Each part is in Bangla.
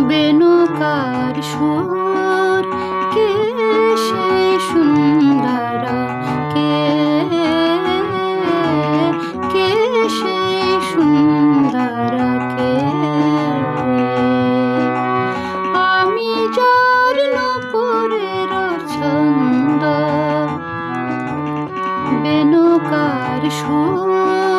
বেনুকার সুর, কে সেই সুন্দরা, কে কে সেই সুন্দরা, কে, আমি যার নপুরের ছন্দ, বেণুকার সুর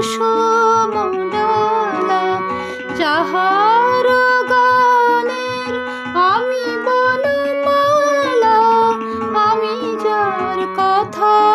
কুসুম দোলা যাহার গানের আমি বনমালা আমি যার কথা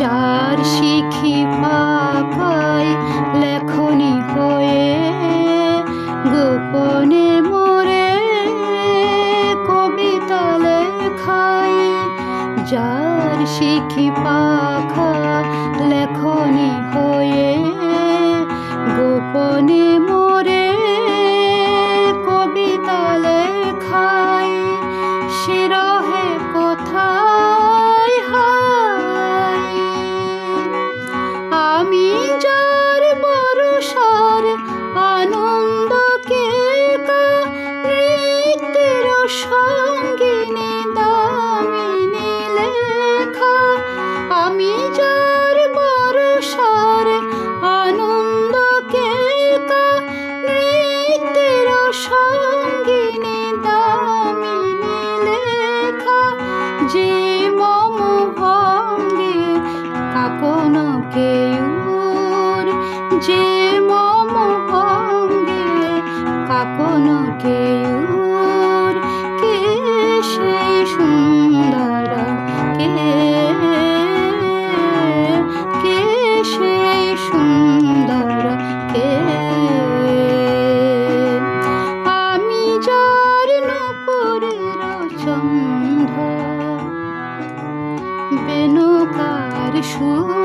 চার শিখি ফাঁকায় লেখনি হয়ে, গোপনে মরে কবিতা লেখাই। যার শিখি পাখা লেখনি হয়ে, গোপনে সঙ্গিনী দামিনী লেখা যে মম ভঙ্গে কাকনকে যে Ooh.